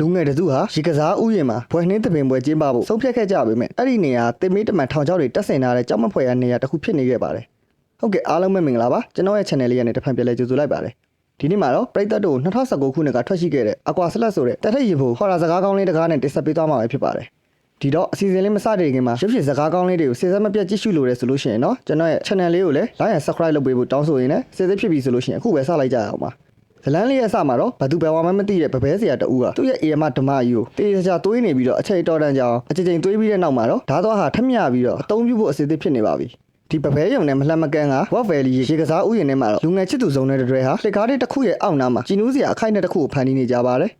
လူငယ်တစုဟာရေကစားဥယျာဉ်မှာဘွယ်နှင်းသပင်ပွဲကျင်းပဖို့ဆုံးဖြတ်ခဲ့ကြပေမဲ့အဲ့ဒီနေရာတင်မေးတမန်ထောင်ချောက်တွေတက်ဆင်ထားတဲ့ကြောက်မဖွယ်ရနေရာတစ်ခုဖြစ်နေခဲ့ပါတယ်ဟုတ်ကဲ့အားလုံးပဲမင်္ဂလာပါကျွန်တော်ရဲ့ channel လေးကနေတစ်ဖန်ပြန်လဲကြိုဆိုလိုက်ပါတယ်ဒီနေ့မှာတော့ပရိသတ်တို့2019ခုနှစ်ကထွက်ရှိခဲ့တဲ့ Aqua Slash ဆိုတဲ့တက်ထက်ရေဖို့ခေါ်တာစကားကောင်းလေးတကားနဲ့တင်ဆက်ပေးသွားမှာပဲဖြစ်ပါတယ်ဒီတော့အစီအစဉ်လေးမစတင်ခင်မှာရုပ်ရှင်စကားကောင်းလေးတွေကိုစေစပ်မပြတ်ကြည့်ရှုလိုတယ်ဆိုလို့ရှိရင်တော့ကျွန်တော်ရဲ့ channel လေးကိုလည်း like and subscribe လုပ်ပေးဖို့တောင်းဆိုရင်းနဲ့စေစပ်ဖြစ်ပြီဆိုလို့ရှိရင်အခုပဲစလိုက်ကြရအောင်ပါ ဇလန်းလေးရဲ့အစမှာတော့ဘသူဘယ်ဝါမှမသိတဲ့ဗပဲဆရာတဦးကသူ့ရဲ့အေယမဓမ္မကြီးကိုတေးချာတွေးနေပြီးတော့အချိန်တော်တန်ကြအောင်အချိန်ချင်းတွေးပြီးတဲ့နောက်မှာတော့ဓာသွားဟာထမျှပြီးတော့အသုံးပြုဖို့အစီအစဉ်ဖြစ်နေပါပြီဒီပပဲယုံနဲ့မလှမ်းမကန်းက What Valley ရေကစားဥယျာဉ်ထဲမှာတော့လူငယ်ချစ်သူစုံတဲ့တွေဟာလက်ကားတဲ့တစ်ခုရဲ့အောက်နားမှာជីနူးစရာအခိုက်နဲ့တစ်ခုကိုဖန်တီးနေကြပါတယ်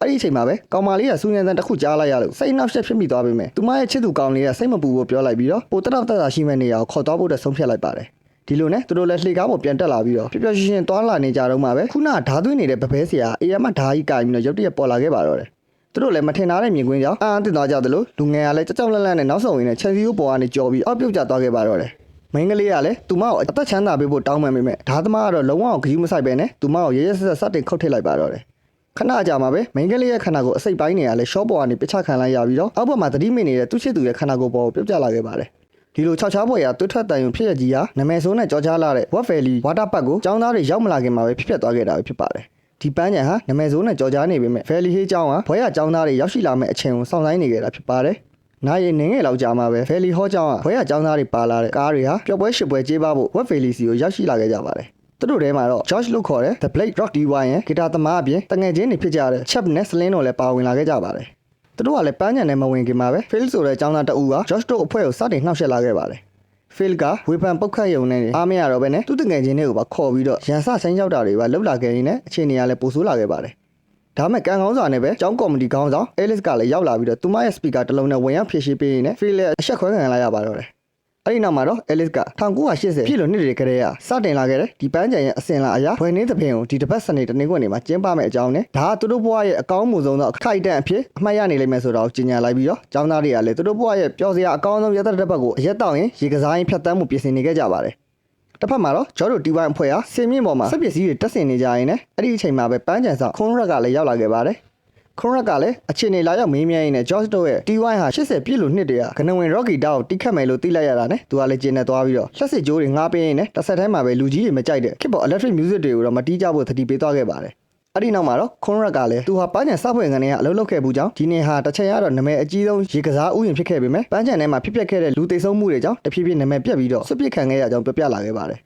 အဲ့ဒီအချိန်မှာပဲကောင်မလေးကစူညံတန်တစ်ခုကြားလိုက်ရလို့စိတ်နှောက်ယှက်ဖြစ်မိသွားပြီမဲ့သူမရဲ့ချစ်သူကောင်လေးကစိတ်မပူဖို့ပြောလိုက်ပြီးတော့ပိုတက်တော့တက်တာရှိမဲ့နေရာကိုခေါ်သွားဖို့တဆုံးဖြတ်လိုက်ပါတယ် ဒီလိုနဲ့သူတို့လည်းလှေကားပေါ်ပြန်တက်လာပြီးတော့ပျော်ပျော်ရွှင်ရွှင်သွားလာနေကြတော့မှပဲခုနဓာသွင်းနေတဲ့ပပဲဆရာအေးရမဓာကြီးကင်ပြီးတော့ရုတ်တရက်ပေါ်လာခဲ့ပါတော့တယ်သူတို့လည်းမထင်ထားတဲ့မြင်ကွင်းကြောင့်အာအံတင်သွားကြသလိုလူငယ်ကလည်းကြောက်ကြောက်လန့်လန့်နဲ့နောက်ဆုံးဝင်နဲ့ချက်စီကိုပေါ်ကနေကြော်ပြီးအောက်ပြုတ်ကျသွားခဲ့ပါတော့တယ်မိန်းကလေးကလည်းသူမကိုအသက်ချမ်းသာပေးဖို့တောင်းပန်ပေမဲ့ဓာသမားကတော့လုံးဝဂရုမစိုက်ပဲနဲ့သူမကိုရဲရဲဆက်ဆက်စတင်ခုတ်ထစ်လိုက်ပါတော့တယ်ခဏကြာမှာပဲမိန်းကလေးရဲ့ခန္ဓာကိုယ်အစိတ်ပိုင်းတွေကလည်းရှော့ပေါ်ကနေပြစ်ချခံလိုက်ရပြီးတော့အောက်ဘက်မှာသတိမိနေတဲ့သူ့ချစ်သူရဲ့ခန္ဓာကိုယ်ပေါ်ကိုပြုတ်ကျလာခဲ့ပါတယ် ဒီလိုခြောက်ချားပေါ်ရာတွတ်ထွက်တန်ရုံဖြစ်ရကြီးဟာနမဲဆိုးနဲ့ကြောကြားလာတဲ့ What Valley Water Park ကိုចောင်းသားတွေရောက်မလာခင်မှာပဲဖြစ်ပျက်သွားခဲ့တာပဲဖြစ်ပါတယ်ဒီပန်းခြံဟာနမဲဆိုးနဲ့ကြောကြားနေပေမဲ့ Valley Hay ကျောင်းဟာဘွဲရကျောင်းသားတွေရောက်ရှိလာမယ့်အချိန်ကိုစောင့်ဆိုင်းနေကြတာဖြစ်ပါတယ်နာရီနေငယ်လောက်ကြာမှာပဲ Valley Hall ကျောင်းကဘွဲရကျောင်းသားတွေပါလာတဲ့ကားတွေဟာပျော်ပွဲရှစ်ပွဲကျေးပါဖို့ What Valley စီကိုရောက်ရှိလာခဲ့ကြပါတယ်သူတို့ထဲမှာတော့ George လို့ခေါ်တဲ့ The Blade Rock DY ရဲ့ဂီတာသမားအပြင်တငယ်ချင်းတွေဖြစ်ကြတဲ့ Chap နဲ့ Slim တို့လည်းပါဝင်လာခဲ့ကြပါတယ် သူတို့ကလည်းပန်းညံနဲ့မဝင်ခင်မှာပဲ Phil ဆိုတဲ့ကျောင်းသားတအူးက George တို့အဖွဲ့ကိုစတင်နှောက်ယှက်လာခဲ့ပါတယ် Phil ကဝေဖန်ပုတ်ခတ်ယုံနဲ့အားမရတော့ဘဲနဲ့သူ့တငယ်ချင်းတွေကိုပါခေါ်ပြီးတော့ရန်စဆိုင်ရောက်တာတွေပါလှုပ်လာခဲ့ရင်းနဲ့အခြေအနေကလည်းပိုဆိုးလာခဲ့ပါတယ်ဒါမဲ့ကန်ကောင်းစွာနဲ့ပဲကျောင်းကော်မတီခေါင်းဆောင် Alice ကလည်းရောက်လာပြီးတော့သူမရဲ့ speaker တစ်လုံးနဲ့ဝင်ရောက်ဖြည့်ရှင်းပေးရင်းနဲ့ Phil လည်းအဆက်ခွဲခံလိုက်ရပါတော့တယ် အဲ့ဒီနောက်မှာတော့ Alice က1980ပြည့်လို့နှစ်တွေကလေးကစတင်လာခဲ့တဲ့ဒီပန်းချံရဲ့အစင်လာအရာဘွယ်နှင်းသပင်ကိုဒီတစ်ပတ်စနေတနင်္ဂနွေနေ့မှာကျင်းပမယ့်အကြောင်းနဲ့ဒါကသူတို့ဘဝရဲ့အကောင်းမှုဆုံးသောအခိုက်အတန့်အဖြစ်အမှတ်ရနေလိမ့်မယ်ဆိုတာကိုကြေညာလိုက်ပြီးတော့ကျောင်းသားတွေကလည်းသူတို့ဘဝရဲ့ပျော်စရာအကောင်းဆုံးရသက်တစ်ပတ်ကိုအရက်တောက်ရင်ရေကစားရင်ဖြတ်တန်းမှုပြင်ဆင်နေခဲ့ကြပါတယ်တစ်ဖက်မှာတော့ဂျော်တို့တီဝိုင်းအဖွဲ့ဟာစင်မြင့်ပေါ်မှာစက်ပစ္စည်းတွေတက်ဆင်နေကြရင်လည်းအဲ့ဒီအချိန်မှာပဲပန်းချံဆောင်ခွန်ရက်ကလည်းရောက်လာခဲ့ပါတယ် ခွန်ရက်ကလည်းအခြေအနေလာရောက်မေးမြန်းရင်းနဲ့ George တို့ရဲ့ T1 ဟာ80ပြည့်လို့နှစ်တည်းကကနဝင် Rocky တောက်တိခတ်မယ်လို့သိလိုက်ရတာနဲ့သူကလည်းကျင်းနေသွားပြီးတော့လက်စစ်ကြိုးတွေငားပေးရင်းနဲ့တစ်ဆက်တည်းမှာပဲလူကြီးတွေမကြိုက်တဲ့ခစ်ပေါ် electric music တွေကိုတော့မတီးကြဖို့သတိပေးသွားခဲ့ပါတယ်အဲ့ဒီနောက်မှာတော့ခွန်ရက်ကလည်းသူဟာပန်းချံစဖွင့်ကနေကအလုပ်လုပ်ခဲ့ဘူးကြောင်းဒီနေ့ဟာတစ်ချိန်ကတော့နာမည်အကြီးဆုံးရေကစားဥယျာဉ်ဖြစ်ခဲ့ပေမဲ့ပန်းချံထဲမှာဖြစ်ပျက်ခဲ့တဲ့လူသိဆုံးမှုတွေကြောင့်တဖြည်းဖြည်းနာမည်ပြတ်ပြီးတော့ဆွတ်ပစ်ခံခဲ့ရကြောင်းပြောပြလာခဲ့ပါတယ်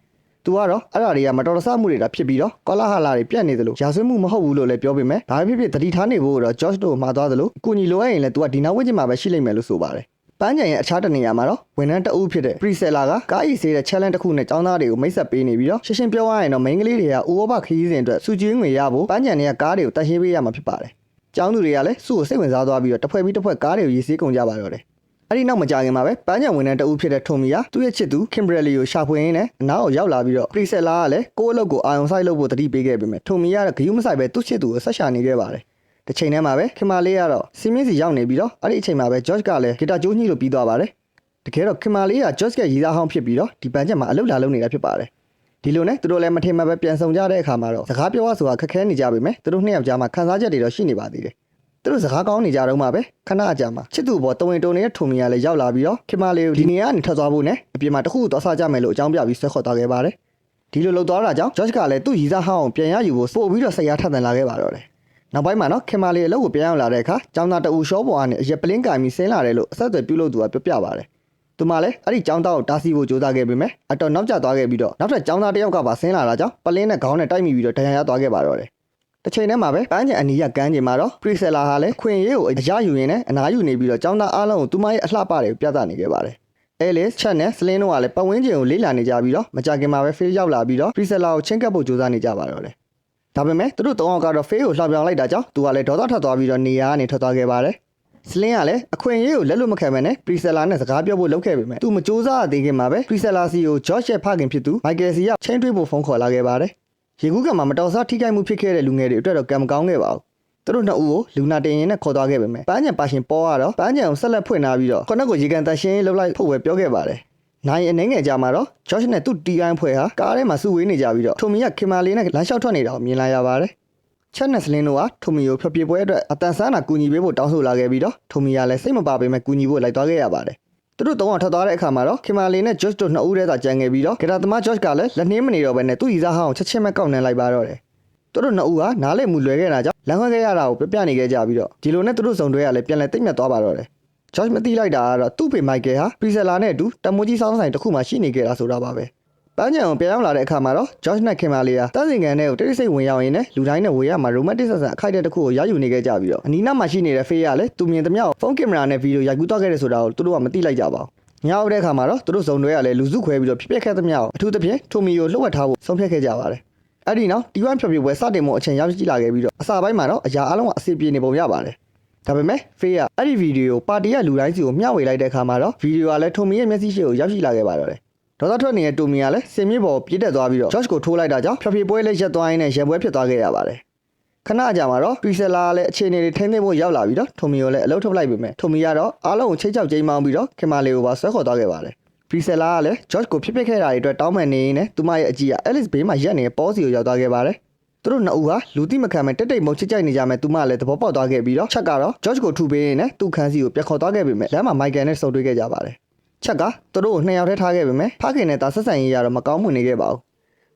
သူကတော့အဲ့ဒါတွေကမတော်တဆမှုတွေတာဖြစ်ပြီးတော့ကောလာဟလာတွေပြတ်နေသလိုရာဇဝတ်မှုမဟုတ်ဘူးလို့လည်းပြောပေမဲ့ဘာဖြစ်ဖြစ်တတိထားနေဖို့တော့ George တို့မှာသွားသလိုအကူညီလိုအပ်ရင်လည်းသူကဒီနောက်ဝင်းကျင်မှာပဲရှိလိမ့်မယ်လို့ဆိုပါတယ်ပန်းချံရဲ့အခြားတနေရာမှာတော့ဝန်ထမ်းတအုပ်ဖြစ်တဲ့ Preseller ကကားအီဆေးတဲ့ challenge တစ်ခုနဲ့ចောင်းသားတွေကိုမိတ်ဆက်ပေးနေပြီးတော့ရှင်းရှင်းပြောရရင်တော့ main ကလေးတွေကဥရောပခရီးစဉ်အတွက်စုကြည်ငွေရဖို့ပန်းချံတွေကကားတွေကိုတတ်ရှင်းပေးရမှာဖြစ်ပါတယ်။ចောင်းသူတွေကလည်းစုကိုစိတ်ဝင်စားသွားပြီးတော့တစ်ဖွဲ့ပြီးတစ်ဖွဲ့ကားတွေကိုရေးဆေးကုန်ကြပါတော့တယ်။ အဲ့ဒီနောက်မကြာခင်မှာပဲပန်းချံဝန်ထမ်းတအုပ်ဖြစ်တဲ့ထုံမီကသူ့ရဲ့ချစ်သူ Kimberly ကိုရှာဖွေရင်းနဲ့အနောက်ကိုရောက်လာပြီးတော့ Preseller ကလည်းကိုယ့်အလုပ်ကိုအာရုံစိုက်လုပ်ဖို့တတိပေးခဲ့ပေမဲ့ထုံမီကတော့ဂရုမစိုက်ပဲသူ့ချစ်သူကိုဆက်ရှာနေခဲ့ပါတယ်။တစ်ချိန်တည်းမှာပဲခင်မာလေးကတော့စီမင်းစီရောက်နေပြီးတော့အဲ့ဒီအချိန်မှာပဲ George ကလည်းဂီတာကျိုးညှိလို့ပြီးသွားပါတယ်။တကယ်တော့ခင်မာလေးက George ရဲ့ရည်သားဟောင်းဖြစ်ပြီးတော့ဒီပန်းချက်မှာအလုပ်လာလုပ်နေတာဖြစ်ပါတယ်။ဒီလိုနဲ့သူတို့လည်းမထင်မှတ်ပဲပြန်ဆောင်ကြတဲ့အခါမှာတော့စကားပြောရဆိုတာခက်ခဲနေကြပေမဲ့သူတို့နှစ်ယောက်ကြားမှာခံစားချက်တွေတော့ရှိနေပါသေးတယ်။ သူတို့စကားကောင်းနေကြတော့မှပဲခဏအကြာမှာချစ်သူဘောတဝင်တုံနေတဲ့ထုံမီကလည်းရောက်လာပြီးတော့ခင်မာလေးကိုဒီနေရာကနေထွက်သွားဖို့နဲ့အပြင်မှာတခုခုသွားစားကြမယ်လို့အကြောင်းပြပြီးဆွဲခေါ်သွားခဲ့ပါတယ်။ဒီလိုလုပ်သွားတာကြောင့် George ကလည်းသူ့ရည်စားဟောင်းကိုပြန်ရယူဖို့ပို့ပြီးတော့ဆက်ရထပ်တန်လာခဲ့ပါတော့တယ်။နောက်ပိုင်းမှာတော့ခင်မာလေးအလုပ်ကိုပြန်ရောက်လာတဲ့အခါကျောင်းသားတအူရှောပေါ်ကနေအရက်ပလင်းကင်ပြီးဆင်းလာတယ်လို့အဆက်အသွယ်ပြုလုပ်သူကပြောပြပါတယ်။သူမလည်းအဲ့ဒီចောင်းသားကိုတားဆီးဖို့ကြိုးစားခဲ့ပေမဲ့အတော်နောက်ကျသွားခဲ့ပြီးတော့နောက်ထပ်ចောင်းသားတစ်ယောက်ကပါဆင်းလာတာကြောင့်ပလင်းနဲ့ခေါင်းနဲ့တိုက်မိပြီးတော့ဒဏ်ရာရသွားခဲ့ပါတော့တယ်။ တစ်ချိန်တည်းမှာပဲပန်းချင်အနီးရကန်းချင်မှာတော့ Preseller ဟာလည်းခွင်ရေးကိုအရယူရင်းနဲ့အနားယူနေပြီးတော့ចောင်းသားအားလုံးကိုသူမရဲ့အလှပတွေကိုပြသနေခဲ့ပါတယ်။ Alice, Chat နဲ့ Slim တို့ကလည်းပတ်ဝန်းကျင်ကိုလေ့လာနေကြပြီးတော့မကြခင်မှာပဲ Phil ရောက်လာပြီးတော့ Preseller ကိုချင်းကပ်ဖို့ကြိုးစားနေကြပါတော့တယ်။ဒါပေမဲ့သူတို့သုံးယောက်ကတော့ Phil ကိုလှောင်ပြောင်လိုက်တာကြောင့်သူကလည်းဒေါသထွက်သွားပြီးတော့နေရာကနေထွက်သွားခဲ့ပါတယ်။ Slim ကလည်းအခွင့်အရေးကိုလက်လွတ်မခံဘဲနဲ့ Preseller နဲ့စကားပြောဖို့လုပ်ခဲ့ပေမဲ့သူမစူးစမ်းသေးခင်မှာပဲ Preseller စီကို George ရဲ့ဖခင်ဖြစ်သူ Michael စီကချင်းတွေးဖို့ဖုန်းခေါ်လာခဲ့ပါတယ်။ ရေကူးကံမှာမတော်စားထိခိုက်မှုဖြစ်ခဲ့တဲ့လူငယ်တွေအတွက်တော့ကံမကောင်းခဲ့ပါဘူး။သူတို့နှစ်ဦးကိုလူနာတင်ရင်နဲ့ခေါ်သွားခဲ့ပေမဲ့ပန်းချံပါရှင်ပေါ်ကတော့ပန်းချံကိုဆက်လက်ဖွင့်ထားပြီးတော့ခုနကကိုရေကန်တန်ရှင်းရေးလုပ်လိုက်ဖို့ပဲပြောခဲ့ပါတယ်။နိုင်အနေငယ်ကြမှာတော့ George နဲ့သူ့ TI ဖွဲ့ဟာကားထဲမှာစုဝေးနေကြပြီးတော့ထိုမီကခင်မာလေးနဲ့လမ်းလျှောက်ထွက်နေတာကိုမြင်လာရပါတယ်။ချက်နဲ့စလင်းတို့ကထိုမီကိုဖျော်ပြပွဲအတွက်အတန်ဆန်းတာကူညီပေးဖို့တောင်းဆိုလာခဲ့ပြီးတော့ထိုမီကလည်းစိတ်မပါပေမဲ့ကူညီဖို့လိုက်သွားခဲ့ရပါတယ် သူတို့တော့ထွက်သွားတဲ့အခါမှာတော့ခင်မာလီနဲ့ George တို့နှစ်ဦးတည်းသာကြံခဲ့ပြီးတော့ဂရာသမား George ကလည်းလက်နှင်းမနေတော့ဘဲနဲ့သူ့ရီစားဟောင်းချက်ချင်းပဲကောက်နှံလိုက်ပါတော့တယ်သူတို့နှစ်ဦးကနားလေမှုလွယ်ခဲ့တာကြောင့်လမ်းခွဲခဲ့ရတာကိုပြပြနေခဲ့ကြပြီးတော့ဒီလိုနဲ့သူတို့စုံတွဲကလည်းပြန်လဲတိတ်မြတ်သွားပါတော့တယ် George မသိလိုက်တာကတော့သူ့ဖေမိုက်ကယ်ဟာပရီဆယ်လာနဲ့အတူတမိုးကြီးစောင်းဆိုင်တစ်ခုမှရှိနေခဲ့တာဆိုတာပါပဲ ပန်းချံကိုပြန်ရောက်လာတဲ့အခါမှာတော့ George နဲ့ခင်မာလီယာတန်းစင်ကန်နဲ့ကိုတိတ်တိတ်ဆိတ်ဝင်ရောက်ရင်းနဲ့လူတိုင်းနဲ့ဝေရမှာ romantic ဆက်ဆံအခိုက်အတန့်တစ်ခုကိုရယူနေခဲ့ကြပြီးတော့အနီးနားမှာရှိနေတဲ့ဖေးကလည်းသူမြင်သမျှကိုဖုန်းကင်မရာနဲ့ဗီဒီယိုရိုက်ကူးသွားခဲ့တယ်ဆိုတာကိုသူတို့ကမသိလိုက်ကြပါဘူးညောက်တဲ့အခါမှာတော့သူတို့စုံတွဲကလည်းလူစုခွဲပြီးတော့ဖြစ်ပျက်ခဲ့သမျှကိုအထူးသဖြင့်ထိုမီကိုလှုပ်ဝက်ထားဖို့ဆုံးဖြတ်ခဲ့ကြပါတယ်အဲ့ဒီနောက်ဒီဝမ်ဖြော်ပြပွဲစတင်မှုအချိန်ရောက်ကြည့်လာခဲ့ပြီးတော့အစာပိုင်းမှာတော့အရာအလုံးကအစီပြေနေပုံရပါတယ်ဒါပေမဲ့ဖေးကအဲ့ဒီဗီဒီယိုပါတီကလူတိုင်းစီကိုမျှဝေလိုက်တဲ့အခါမှာတော့ဗီဒီယိုကလည်းထိုမီရဲ့မျက်စိရှိကိုရောက်ရှိလာခဲ့ပါတော့တယ် ဒေါသထွက်နေတဲ့တိုမီကလည်းစင်မြေပေါ်ပြေးတက်သွားပြီးတော့ George ကိုထိုးလိုက်တာကြောင့်ဖြော်ပြပွဲလေးရက်သွားရင်းနဲ့ရံပွဲဖြစ်သွားခဲ့ရပါတယ်ခဏကြာမှာတော့ပရီဆယ်လာကလည်းအခြေအနေတွေထိန်းသိမ်းဖို့ရောက်လာပြီးတော့ထိုမီကိုလည်းအလုပ်ထုတ်လိုက်ပြီမဲ့ထိုမီကတော့အားလုံးကိုချိတ်ချောက်ကျိမ်းမောင်းပြီးတော့ခင်မာလီကိုပါဆွဲခေါ်သွားခဲ့ပါတယ်ပရီဆယ်လာကလည်း George ကိုဖြစ်ပျက်ခဲ့တာတွေအတွက်တောင်းပန်နေရင်းနဲ့သူမရဲ့အကြီးက Alice ဘေးမှာရက်နေတဲ့ပေါ်စီကိုရောက်သွားခဲ့ပါတယ်သူတို့နှစ်ဦးဟာလူတိမခံမဲ့တက်တိတ်မုံချစ်ကြိုက်နေကြမဲ့သူမလည်းသဘောပေါက်သွားခဲ့ပြီးတော့ချက်ကတော့ George ကိုထူပေးရင်းနဲ့သူ့ခန်းစီကိုပြတ်ခေါ်သွားခဲ့ပြီမဲ့လမ်းမှာ Michael နဲ့စုံတွေ့ခဲ့ကြပါတယ် ချက်ကသူတို့ကိုနှစ်ယောက်တည်းထားခဲ့ပြီမဲ့ဖခင်နဲ့တာဆက်ဆံရေးရတော့မကောင်းမှုနေခဲ့ပါဘူး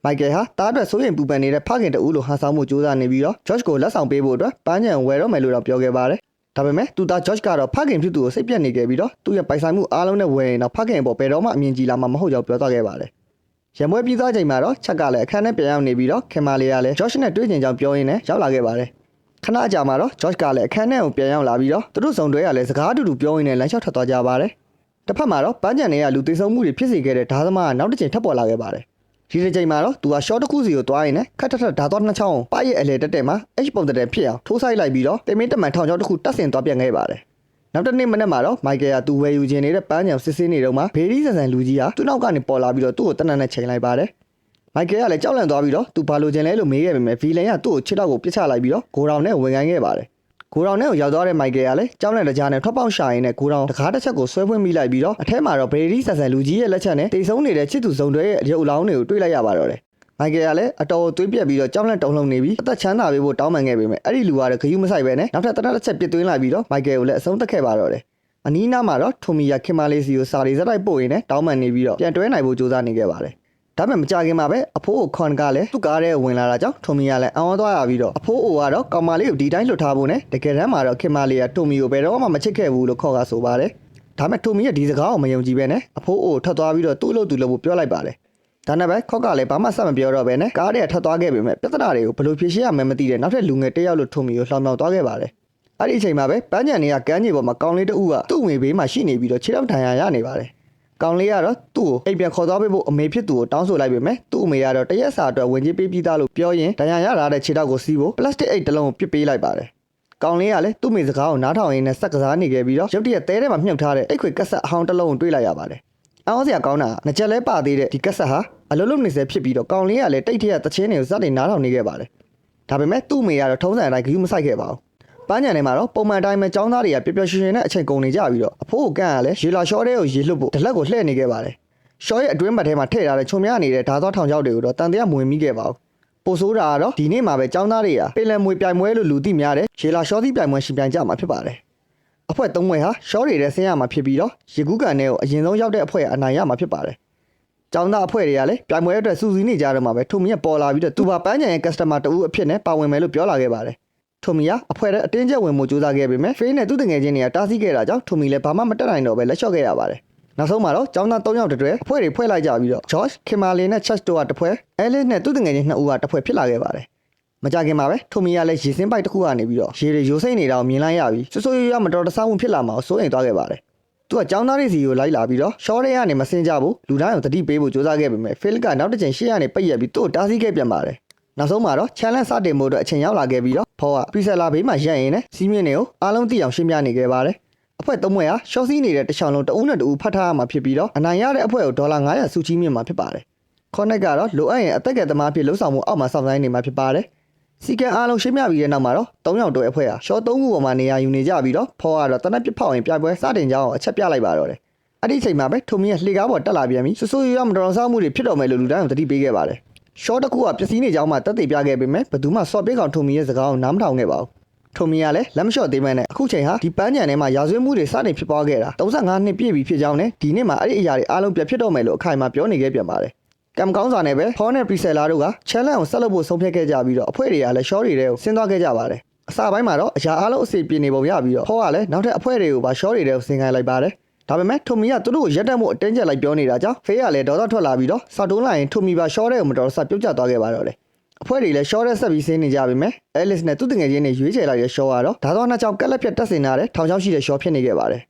မိုက်ကယ်ဟာတားအတွက်စိုးရိမ်ပူပန်နေတဲ့ဖခင်တဦးလိုဟန်ဆောင်မှုကြိုးစားနေပြီးတော့ George ကိုလက်ဆောင်ပေးဖို့အတွက်ပန်းချံဝယ်တော့မယ်လို့တော့ပြောခဲ့ပါတယ်။ဒါပေမဲ့သူသား George ကတော့ဖခင်ဖြစ်သူကိုစိတ်ပြတ်နေခဲ့ပြီးတော့သူ့ရဲ့ပိုင်ဆိုင်မှုအားလုံးနဲ့ဝယ်ရင်တော့ဖခင်အပေါ်ဘယ်တော့မှအမြင်ကြီးလာမှာမဟုတ်ကြောင်းပြောသွားခဲ့ပါတယ်။ရံပွဲပြီးသားချိန်မှာတော့ချက်ကလည်းအခန်းထဲပြန်ရောက်နေပြီးတော့ခင်မာလီကလည်း George နဲ့တွေ့ချင်ကြောင်းပြောရင်းနဲ့ရောက်လာခဲ့ပါတယ်။ခဏကြာမှာတော့ George ကလည်းအခန်းထဲကိုပြန်ရောက်လာပြီးတော့သူတို့စုံတွဲကလည်းစကားအတူတူပြောရင်းနဲ့လမ်းလျှောက်ထွက်သွားကြပါတယ်။ တစ်ဖက်မှာတော့ပန်းချံတွေကလူသိဆုံးမှုတွေဖြစ်စေခဲ့တဲ့ဓာသမားကနောက်တစ်ချိန်ထပ်ပေါ်လာခဲ့ပါတယ်။ဒီတစ်ချိန်မှာတော့သူက short တစ်ခုစီကိုတွားရင်လည်းခက်ထက်ထက်ဓာတ်သွားနှစ်ချောင်းပရဲ့အလေတက်တက်မှာ H ပုံတက်တက်ဖြစ်အောင်ထိုးဆိုင်လိုက်ပြီးတော့တင်မင်းတက်မှန်ထောင်ချောင်းတစ်ခုတက်ဆင်သွားပြန်ခဲ့ပါတယ်။နောက်တစ်နေ့မနေ့မှာတော့ Michael ကသူဝယ်ယူခြင်းနေတဲ့ပန်းချောင်စစ်စစ်နေတော့မှဘေးရီဆန်ဆန်လူကြီးဟာသူ့နောက်ကနေပေါ်လာပြီးတော့သူ့ကိုတနက်နဲ့ချိန်လိုက်ပါတယ်။ Michael ကလည်းကြောက်လန့်သွားပြီးတော့သူဘာလိုချင်လဲလို့မေးခဲ့ပေမဲ့ Villain ကသူ့ကိုခြေထောက်ကိုပစ်ချလိုက်ပြီးတော့ဂိုဒေါင်နဲ့ဝင်ခိုင်းခဲ့ပါတယ်။ ဂိုဒေါင်နဲ့ကိုရောက်သွားတဲ့ Michael ကလည်းကြောက်လန့်တကြားနဲ့ထွက်ပေါက်ရှာရင်းနဲ့ဂိုဒေါင်တကားတစ်ချက်ကိုဆွဲဖွင့်မိလိုက်ပြီးတော့အထက်မှာတော့ဘေရီဆန်ဆန်လူကြီးရဲ့လက်ချက်နဲ့တိတ်ဆုံးနေတဲ့ချစ်သူစုံတွဲရဲ့ရုပ်အလောင်းတွေကိုတွေ့လိုက်ရပါတော့တယ်။မိုက်ကယ်ကလည်းအတော်သွေးပြက်ပြီးတော့ကြောက်လန့်တုန်လှုပ်နေပြီးအသက်ချမ်းသာပေးဖို့တောင်းပန်ခဲ့ပေမဲ့အဲ့ဒီလူကတော့ဂယုမဆိုင်ပဲနဲ့နောက်ထပ်တနက်တစ်ချက်ပြစ်သွင်းလိုက်ပြီးတော့မိုက်ကယ်ကိုလည်းအဆုံးသတ်ခဲ့ပါတော့တယ်။အနီးနားမှာတော့ထိုမီယာခင်မာလေးစီကိုစာရီစက်တိုက်ပို့ရင်းနဲ့တောင်းပန်နေပြီးတော့ပြန်တွဲနိုင်ဖို့ကြိုးစားနေခဲ့ပါတယ်။ ဒါပေမဲ့မကြခင်မှာပဲအဖိုးကိုခွန်ကလည်းသူ့ကားထဲဝင်လာတာကြောင့်ထိုမီယာလည်းအံ့ဩသွားရပြီးတော့အဖိုးအိုကတော့ကောင်မလေးကိုဒီတိုင်းလွတ်ထားဖို့နဲ့တကယ်တမ်းမှာတော့ခင်မာလေးကထိုမီကိုဘယ်တော့မှမချစ်ခဲ့ဘူးလို့ခေါ်ကားဆိုပါတယ်။ဒါပေမဲ့ထိုမီရဲ့ဒီစကားကိုမယုံကြည်ပဲနဲ့အဖိုးအိုထွက်သွားပြီးတော့သူ့အလုပ်သူလုပ်ဖို့ပြောလိုက်ပါတယ်။ဒါနဲ့ပဲခော့ကလည်းဘာမှဆက်မပြောတော့ဘဲနဲ့ကားထဲထပ်သွားခဲ့ပေမဲ့ပြဿနာတွေကိုဘယ်လိုဖြေရှင်းရမှန်းမသိတဲ့နောက်ထပ်လူငယ်တစ်ယောက်လို့ထုံမီကိုလှောင်ပြောင်သွားခဲ့ပါတယ်။အဲ့ဒီအချိန်မှာပဲပန်းချန်တွေကကမ်းခြေပေါ်မှာကောင်လေးတဦးကသူ့ဝင်ဘေးမှာရှိနေပြီးတော့ခြေထောက်ထန်ရာရနေပါတယ်။ ကောင်လေးကတော့သူ့ကိုအိမ်ပြန်ခေါ်သွားပေးဖို့အမေဖြစ်သူကိုတောင်းဆိုလိုက်ပေမဲ့သူ့အမေကတော့တရက်စာအတွက်ဝင်ကြီးပေးပြီးသားလို့ပြောရင်ဒဏ်ရာရလာတဲ့ခြေထောက်ကိုစီးဖို့ပလတ်စတစ်အိတ်တစ်လုံးကိုပစ်ပေးလိုက်ပါတယ်။ကောင်လေးကလည်းသူ့မိစကားကိုနားထောင်ရင်းနဲ့စက်ကစားနေခဲ့ပြီးတော့ရုတ်တရက်တဲထဲမှာမြုပ်ထားတဲ့အိတ်ခွေကက်ဆက်အဟောင်းတစ်လုံးကိုတွေ့လိုက်ရပါတယ်။အောင်းစရာကောင်းတာကငကြက်လဲပါသေးတဲ့ဒီကက်ဆက်ဟာအလုံးလုံးနေစေဖြစ်ပြီးတော့ကောင်လေးကလည်းတိတ်ထရက်တချင်းတွေကိုစတင်နားထောင်နေခဲ့ပါတယ်။ဒါပေမဲ့သူ့မိကတော့ထုံးစံအတိုင်းဂရုမစိုက်ခဲ့ပါဘူး။ ပန်းညံထဲမှာတော့ပုံမှန်တိုင်းပဲចောင်းသားတွေကပျော်ပျော်ရွှင်ရွှင်နဲ့အချိန်ကုန်နေကြပြီးတော့အဖိုးကိုကန့်ကလည်းရေလာရှော့တဲ့ကိုရေလွတ်ဖို့ဒလက်ကိုလှည့်နေခဲ့ပါတယ်။ရှော့ရဲ့အတွင်းဘက်ထဲမှာထည့်ထားတဲ့ချုံများနေတဲ့ဓာသွားထောင်ချောက်တွေကိုတော့တန်တရားမဝင်မိခဲ့ပါဘူး။ပိုဆိုးတာကတော့ဒီနေ့မှာပဲចောင်းသားတွေကပင်လယ်မွေပြိုင်ပွဲလို့လူသိများတဲ့ရေလာရှော့သီးပြိုင်ပွဲရှင်ပြိုင်ကြမှာဖြစ်ပါတယ်။အဖွဲ့သုံးဖွဲ့ဟာရှော့တွေထဲဆင်းရမှာဖြစ်ပြီးတော့ရေကူးကန်ထဲကိုအရင်ဆုံးရောက်တဲ့အဖွဲ့ကအနိုင်ရမှာဖြစ်ပါတယ်။ကျောင်းသားအဖွဲ့တွေကလည်းပြိုင်ပွဲအတွက်စူးစီးနေကြတော့မှာပဲထုံမီကပေါ်လာပြီးတော့သူပါပန်းချန်ရဲ့ customer တဦးအဖြစ်နဲ့ပါဝင်မယ်လို့ပြောလာခဲ့ပါတယ်။ ထုံမီကအဖွဲ့ထဲအတင်းကျပ်ဝင်မှုစူးစမ်းခဲ့ပေမဲ့ဖေးနဲ့သူ့တငယ်ချင်းတွေကတားဆီးခဲ့တာကြောင့်ထုံမီလည်းဘာမှမတက်နိုင်တော့ပဲလက်လျှော့ခဲ့ရပါတယ်။နောက်ဆုံးမှာတော့ကျောင်းသား၃ယောက်တည်းအဖွဲ့တွေဖွဲ့လိုက်ကြပြီးတော့ George, Kimberly နဲ့ Church တို့ကတစ်ဖွဲ့ Alice နဲ့သူ့တငယ်ချင်းနှစ်ဦးကတစ်ဖွဲ့ဖြစ်လာခဲ့ပါတယ်။မကြခင်မှာပဲထိုမီကလည်းရေစင်းပိုက်တစ်ခုကနေပြီးတော့ရေတွေရိုးစိမ့်နေတာကိုမြင်လိုက်ရပြီးဆွဆိုးရွရွမတော်တဆမှုဖြစ်လာမှာကိုစိုးရိမ်သွားခဲ့ပါတယ်။သူကចောင်းသားတွေစီကိုလိုက်လာပြီးတော့ရှော့ရဲကနေမစင်ကြဘူးလူတိုင်းကိုတတိပေးဖို့ကြိုးစားခဲ့ပေမဲ့ဖိလစ်ကနောက်တစ်ချိန်ရှေ့ကနေပိတ်ရက်ပြီးသူ့ကိုတားဆီးခဲ့ပြန်ပါတယ်။ နောက်ဆုံးမှာတော့ challenge စတင်ဖို့အတွက်အချိန်ရောက်လာခဲ့ပြီးတော့ဖော်ကပရီဆယ်လာဘေးမှာရက်ရင်းနဲ့စီးမြင့်တွေကိုအားလုံးသိအောင်ရှင်းပြနေခဲ့ပါတယ်။အဖွဲ့သုံးဖွဲ့ဟာရှော့စီးနေတဲ့တစ်ချောင်းလုံးတအုပ်နဲ့တအုပ်ဖတ်ထားရမှာဖြစ်ပြီးတော့အနိုင်ရတဲ့အဖွဲ့ကိုဒေါ်လာ900စုချီးမြှင့်မှာဖြစ်ပါတယ်။ခေါနက်ကတော့လိုအပ်ရင်အသက်ကယ်သမားအဖြစ်လှုပ်ဆောင်မှုအောက်မှာစောင့်ဆိုင်းနေမှာဖြစ်ပါတယ်။စီကံအားလုံးရှင်းပြပြီးတဲ့နောက်မှာတော့၃ယောက်တိုအဖွဲ့ဟာရှော့၃ခုပေါ်မှာနေရာယူနေကြပြီးတော့ဖော်ကတော့တနက်ပစ်ဖောက်ရင်ပြိုင်ပွဲစတင်ကြအောင်အချက်ပြလိုက်ပါတော့တယ်။အဲ့ဒီအချိန်မှာပဲထိုမီရဲ့လှေကားပေါ်တက်လာပြန်ပြီးဆူဆူရွရွမတော်ဆောင်မှုတွေဖြစ်တော်မယ်လို့လူတိုင်းကိုတတိပေးခဲ့ပါတယ် ရှော့တစ်ခုကပျက်စီးနေကြောင်းမှတက်တည်ပြခဲ့ပေမဲ့ဘယ်သူမှစော့ပေးကောင်ထုံမီရဲ့စကားကိုနားမထောင်ခဲ့ပါဘူးထုံမီကလည်းလက်မလျှော့သေးမဲ့နဲ့အခုချိန်ဟာဒီပန်းချန်ထဲမှာရာဇဝတ်မှုတွေစတင်ဖြစ်ပွားခဲ့တာ35နှစ်ပြည့်ပြီဖြစ်ကြောင်းနဲ့ဒီနေ့မှာအဲ့ဒီအရာတွေအားလုံးပြတ်ဖြစ်တော့မယ်လို့အခိုင်အမာပြောနေခဲ့ပြန်ပါတယ်ကံကောင်းစွာနဲ့ပဲဖောနဲ့ပရီဆယ်လာတို့က challenge ကိုဆက်လုပ်ဖို့ဆုံးဖြတ်ခဲ့ကြပြီးတော့အဖွဲ့တွေကလည်း short တွေထဲကိုဆင်းသွားခဲ့ကြပါတယ်အစပိုင်းမှာတော့အရာအားလုံးအစီပြေနေပုံရပြီးတော့ဖောကလည်းနောက်ထပ်အဖွဲ့တွေကိုပါ short တွေထဲကိုဆင်းခိုင်းလိုက်ပါတယ် ဒါပေမဲ့ထုံမီကသူတို့ကိုရက်တက်မှုအတင်းကျပ်လိုက်ပြောနေတာကြောင့်ဖေးကလည်းဒေါသထွက်လာပြီးတော့စောက်တုံးလိုက်ရင်ထုံမီပါ short တွေကိုမတော်ဆက်ပြုတ်ကျသွားခဲ့ပါတော့တယ်အဖွဲ့တွေလည်း short ရက်ဆက်ပြီးဆင်းနေကြပြီမဲ့ Alice နဲ့သူ့တငယ်ချင်းတွေရွေးချယ်လိုက်တဲ့ short ကတော့ဒါတော့နှစ်ချောင်းကက်လက်ဖြတ်တက်စင်လာတဲ့ထောင်ချောင်းရှိတဲ့ short ဖြစ်နေခဲ့ပါတယ်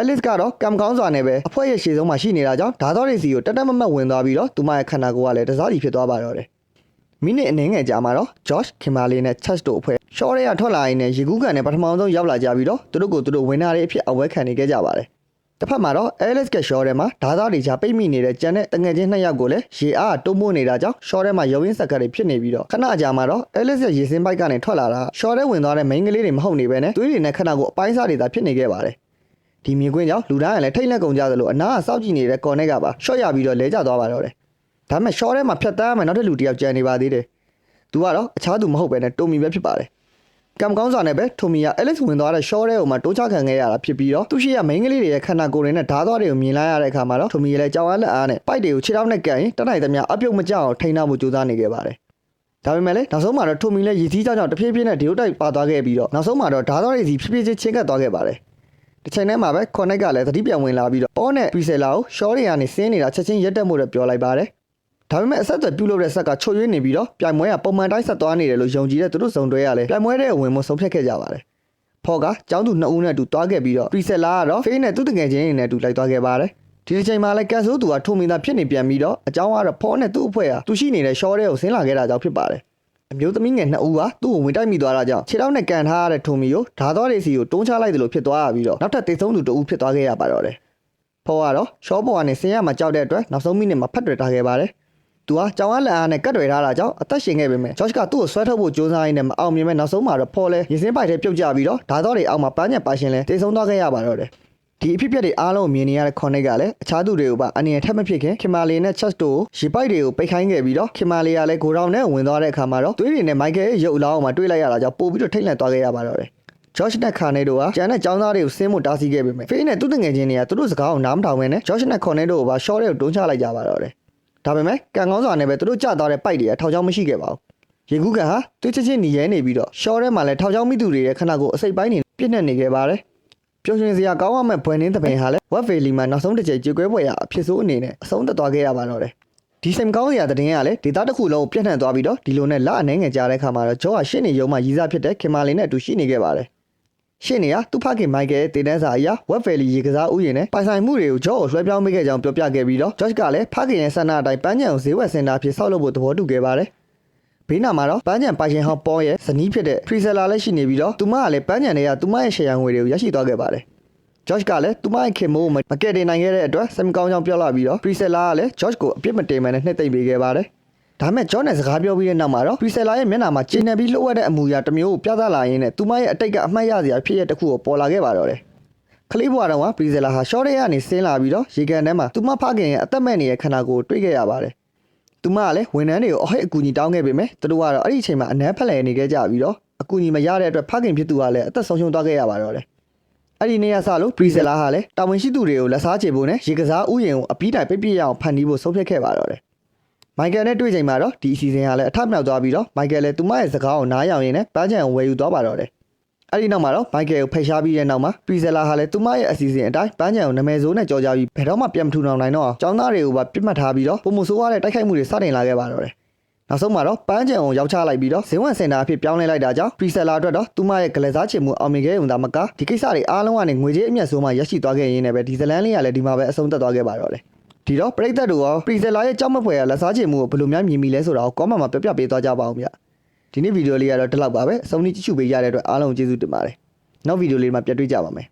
Alice ကတော့ကံကောင်းစွာနဲ့ပဲအဖွဲ့ရဲ့ရှေ့ဆုံးမှာရှိနေတာကြောင့်ဒါတော့တွေစီကိုတက်တက်မတ်မတ်ဝင်သွားပြီးတော့သူမရဲ့ခန္ဓာကိုယ်ကလည်းတစားစီဖြစ်သွားပါတော့တယ်မိနစ်အနည်းငယ်ကြာမှာတော့ Josh, Kimberly နဲ့ Chas တို့အဖွဲ့ short ရဲကထွက်လာရင်းနဲ့ရေကူးကန်နဲ့ပထမဆုံးရောက်လာကြပြီးတော့သူတို့ကိုသူတို့ဝင်လာတဲ့အဖြစ်အဝဲခံနေခဲ့ကြပါတယ် တစ်ဖက်မှာတော့ Alice က short ထဲမှာဒါသားတွေကြားပိတ်မိနေတဲ့ကြံတဲ့တငယ်ချင်းနှစ်ယောက်ကိုလည်းရေအားတုံးမိုးနေတာကြောင့် short ထဲမှာရုံရင်းဆက်ကတွေဖြစ်နေပြီးတော့ခဏကြာမှာတော့ Alice ရဲ့ရေစင်းဘိုက်ကနေထွက်လာတာ short ထဲဝင်သွားတဲ့ main ကလေးတွေမဟုတ်နေပဲနဲ့သွေးတွေနဲ့ခဏကိုအပိုင်းစားတွေသာဖြစ်နေခဲ့ပါတယ်ဒီမြင်ကွင်းကြောင့်လူတိုင်းကလည်းထိတ်လန့်ကုန်ကြသလိုအနားကစောက်ကြည့်နေတဲ့ connect ကပါ short ရပြီးတော့လဲကျသွားပါတော့တယ်ဒါပေမဲ့ short ထဲမှာဖြတ်တန်းရမယ်နောက်တစ်လူတစ်ယောက်ကြံနေပါသေးတယ်သူကတော့အခြားသူမဟုတ်ပဲနဲ့တိုမီပဲဖြစ်ပါတယ် ကံကောင်းစွာနဲ့ပဲထိုမီက Alex ဝင်သွားတဲ့ short ထဲကိုမှတိုးချခံခဲ့ရတာဖြစ်ပြီးတော့သူရှိရ main ကလေးတွေရဲ့ခန္ဓာကိုယ်တွေနဲ့ဓာတ်သွားတွေကိုမြင်လိုက်ရတဲ့အခါမှာတော့ထိုမီကလည်းကြောင်အားလက်အားနဲ့ပိုက်တွေကိုခြေထောက်နဲ့ကန်ရင်တက်နိုင်သမျှအပြုတ်မကျအောင်ထိန်းထားဖို့ကြိုးစားနေခဲ့ပါတယ်ဒါပေမဲ့လည်းနောက်ဆုံးမှာတော့ထိုမီလည်းရည်စည်းကြောင့်ကြောင့်တဖြည်းဖြည်းနဲ့ဒီလိုတိုက်ပါသွားခဲ့ပြီးတော့နောက်ဆုံးမှာတော့ဓာတ်သွားတွေစီဖြည်းဖြည်းချင်းချင်းကပ်သွားခဲ့ပါတယ်တစ်ချိန်တည်းမှာပဲ connect ကလည်းသတိပြန်ဝင်လာပြီးတော့အောနဲ့ Pixel ကို short တွေကနေဆင်းနေတာချက်ချင်းရက်တက်မှုတွေပြောလိုက်ပါတယ် ဒါပေမဲ့အဆက်အသွယ်ပြုလုပ်တဲ့ဆက်ကချွတ်ယွင်းနေပြီးတော့ပြိုင်ပွဲကပုံမှန်တိုင်းဆက်သွားနေတယ်လို့ယုံကြည်တဲ့သူတို့ဇုံတွဲရလဲပြိုင်ပွဲတဲ့ဝင်မဆုံးဖြတ်ခဲ့ကြပါတယ်ဖော်ကကျောင်းသူနှစ်ဦးနဲ့အတူတွားခဲ့ပြီးတော့ပရီဆက်လာကတော့ဖေးနဲ့သူ့တကယ်ချင်းနဲ့အတူလိုက်သွားခဲ့ပါတယ်ဒီတစ်ချိန်မှာလည်းကက်ဆိုးသူကထုံမင်းသားဖြစ်နေပြန်ပြီးတော့အကြောင်းကတော့ဖော်နဲ့သူ့အဖွဲ့ကသူရှိနေတဲ့ရှော့တဲ့ကိုဆင်းလာခဲ့တာကြောင့်ဖြစ်ပါတယ်အမျိုးသမီးငယ်နှစ်ဦးကသူ့ကိုဝင်တိုက်မိသွားတာကြောင့်ခြေထောက်နဲ့ကန်ထားရတဲ့ထုံမီကိုဓာတော်တွေစီကိုတုံးချလိုက်တယ်လို့ဖြစ်သွားရပြီးတော့နောက်ထပ်တိတ်ဆုံးသူတဦးဖြစ်သွားခဲ့ရပါတော့တယ်ဖော်ကတော့ရှော့ပေါ်ကနေဆင်းရမှာကြောက်တဲ့အတွက်နောက်ဆုံးမိနစ်မှာဖတ်တွေ့ထားခဲ့ပါတယ် သူကကြောင်အားလက်အားနဲ့ကတ်တွေထားတာကြောင့်အသက်ရှင်ခဲ့ပေမဲ့ George ကသူ့ကိုဆွဲထုတ်ဖို့ကြိုးစားရင်းနဲ့မအောင်မြင်မဲ့နောက်ဆုံးမှာတော့ Paul လည်းရင်စင်းပိုက်ထဲပြုတ်ကျပြီးတော့ဓာတ်တော်တွေအောက်မှာပန်းညက်ပါရှင်လဲတိတ်ဆုံးသွားခဲ့ရပါတော့တယ်ဒီအဖြစ်အပျက်တွေအားလုံးကိုမြင်နေရတဲ့ Connect ကလည်းအခြားသူတွေကိုပါအနေနဲ့ထပ်မဖြစ်ခင် Kimberly နဲ့ Chas တို့ကိုရေပိုက်တွေကိုပိတ်ခိုင်းခဲ့ပြီးတော့ Kimberly ကလည်းဂိုဒေါင်နဲ့ဝင်သွားတဲ့အခါမှာတော့သွေးတွေနဲ့ Michael ရဲ့ရုပ်အလောင်းအောင်မှာတွေ့လိုက်ရတာကြောင့်ပို့ပြီးတော့ထိတ်လန့်သွားခဲ့ရပါတော့တယ် Josh နဲ့ Kane တို့ကကျန်တဲ့ចောင်းသားတွေကိုဆင်းဖို့တားဆီးခဲ့ပေမဲ့ Faye နဲ့သူ့တငယ်ချင်းတွေကသူတို့စကားကိုနားမထောင်ဘဲနဲ့ Josh နဲ့ Kane တို့ကိုပါ short တွေကိုတွန်းချလိုက်ကြပါတော့တယ် ဒါပေမဲ့ကံကောင်းစွာနဲ့ပဲသူတို့ကျသွားတဲ့ပိုက်တွေကထောင်ချောင်းမရှိခဲ့ပါဘူးရေကူးကန်ဟာသူချက်ချင်းหนีရဲနေပြီးတော့ short ထဲမှာလည်းထောင်ချောင်းမိသူတွေရဲ့ခဏကိုအစိပ်ပိုင်းနေပြည့်နေနေခဲ့ပါတယ်ပျော်ရွှင်စရာကောင်းရမယ့်ဘွယ်နှင်းသပင်ဟာလည်း Web Valley မှာနောက်ဆုံးတစ်ချိန်ကြေကွဲပွဲရအဖြစ်ဆိုးအနေနဲ့အဆုံးသက်သွားခဲ့ရပါတော့တယ်ဒီစိမ်ကောင်းစရာတဲ့တင်ကလည်းဒေတာတစ်ခုလုံးကိုပြန့်နှံ့သွားပြီးတော့ဒီလိုနဲ့လအနေငယ်ကြားတဲ့ခါမှာတော့ဂျောကရှင်းနေရုံမှရီးစားဖြစ်တဲ့ခင်မာလင်နဲ့အတူရှိနေခဲ့ပါတယ် ရှင်းနေရသူ့ဖခင်မိုက်ကယ်ရဲ့တည်တန်းစာအရာ Web Valley ရေကစားဥယျာဉ်နဲ့ပိုင်ဆိုင်မှုတွေကိုဂျောကိုလွှဲပြောင်းပေးခဲ့ကြောင်းပြောပြခဲ့ပြီးတော့ George ကလည်းဖခင်ရဲ့ဆန္ဒအတိုင်းပန်းချံကိုဈေးဝယ်စင်တာဖြစ်ဆောက်လုပ်ဖို့သဘောတူခဲ့ပါတယ်ဘေးနာမှာတော့ပန်းချံပိုင်ရှင်ဟောင်းပေါ်ရဲ့ဇနီးဖြစ်တဲ့ Priscilla လည်းရှိနေပြီးတော့သူမကလည်းပန်းချံတွေကသူမရဲ့ရှယ်ယာငွေတွေကိုရရှိသွားခဲ့ပါတယ် George ကလည်းသူမရဲ့ခင်မိုးကိုမကယ်တင်နိုင်ခဲ့တဲ့အတွက်စင်ကောင်းကြောင်ပြောလာပြီးတော့ Priscilla ကလည်း George ကိုအပြစ်မတင်မှန်းနဲ့နှိမ့်သိမ့်ပေးခဲ့ပါတယ်။ ဒါပေမဲ့ George နဲ့စကားပြောပြီးတဲ့နောက်မှာတော့ Priscilla ရဲ့မျက်နှာမှာကျဉ်နေပြီးလှုပ်ရတဲ့အမူအရာတစ်မျိုးကိုပြသလာရင်းနဲ့သူမရဲ့အတိတ်ကအမှတ်ရစရာဖြစ်ရတဲ့တစ်ခုကိုပေါ်လာခဲ့ပါတော့တယ်။ကလေးဘွားတော်က Priscilla ဟာ short ရဲကနေဆင်းလာပြီးတော့ရေကန်ထဲမှာသူမဖခင်ရဲ့အသက်မဲ့နေတဲ့ခန္ဓာကိုယ်ကိုတွေ့ခဲ့ရပါတယ်။သူမကလည်းဝန်ထမ်းတွေကိုအဟိတ်အကူအညီတောင်းခဲ့ပေမဲ့သူတို့ကတော့အဲ့ဒီအချိန်မှာအနှမ်းဖက်လည်နေခဲ့ကြပြီးတော့အကူအညီမရတဲ့အတွက်ဖခင်ဖြစ်သူကလည်းအသက်ဆုံးရှုံးသွားခဲ့ရပါတော့တယ်။အဲ့ဒီနေရာစလို့ပရီဇလာဟာလည်းတာဝန်ရှိသူတွေကိုလက်စားချေဖို့နဲ့ရေကစားဥယျာဉ်ကိုအပီးတိုင်ပြည့်ပြည့်ရအောင်ဖန်တီးဖို့ဆုံးဖြတ်ခဲ့ပါတော့တယ်။ မိုက်ကယ်နဲ့တွေ့ချိန်မှာတော့ဒီအစီအစဉ်ဟာလည်းအထမြောက်သွားပြီးတော့မိုက်ကယ်လည်းသူမရဲ့စကားကိုနားယောင်ရင်းနဲ့ပန်းချံကိုဝယ်ယူသွားပါတော့တယ်။အဲ့ဒီနောက်မှာတော့မိုက်ကယ်ကိုဖိတ်ရှားပြီးတဲ့နောက်မှာပရီဇလာဟာလည်းသူမရဲ့အစီအစဉ်အတိုင်းပန်းချံကိုနာမည်ဆိုးနဲ့ကြော်ကြပြီးဘယ်တော့မှပြန်မထူထောင်နိုင်တော့အောင်ចောင်းသားတွေကိုပါပြစ်မှတ်ထားပြီးတော့ပုံမဆိုးရတဲ့တိုက်ခိုက်မှုတွေစတင်လာခဲ့ပါတော့တယ်။နောက်ဆုံးမှာတော့ပန်းချံကိုရောက်ချလိုက်ပြီးတော့ဇင်းဝင်စင်တာအဖြစ်ပြောင်းလဲလိုက်တာကြောင့်ပရီဆယ်လာအတွက်တော့သူမရဲ့ဂလက်စားချင်မှုအောင်မြင်ခဲ့ုံသာမကဒီကိစ္စတွေအားလုံးကနေငွေကြေးအမျက်ဆိုးမှရရှိသွားခဲ့ရင်းနဲ့ပဲဒီဇလန်လေးကလည်းဒီမှာပဲအဆုံးသတ်သွားခဲ့ပါတော့တယ် ဒီတော့ပရိသတ်တို့ရောပရီဆယ်လာရဲ့ကြောက်မက်ဖွယ်ရလက်စားချင်မှုကိုဘယ်လိုများမြင်မိလဲဆိုတာကိုကောမန့်မှာပြပြပေးသွားကြပါအောင်ဗျဒီနေ့ဗီဒီယိုလေးကတော့ဒီလောက်ပါပဲအဆုံးထိကြည့်ရှုပေးကြတဲ့အတွက်အားလုံးကျေးဇူးတင်ပါတယ်နောက်ဗီဒီယိုလေးမှာပြန်တွေ့ကြပါမယ်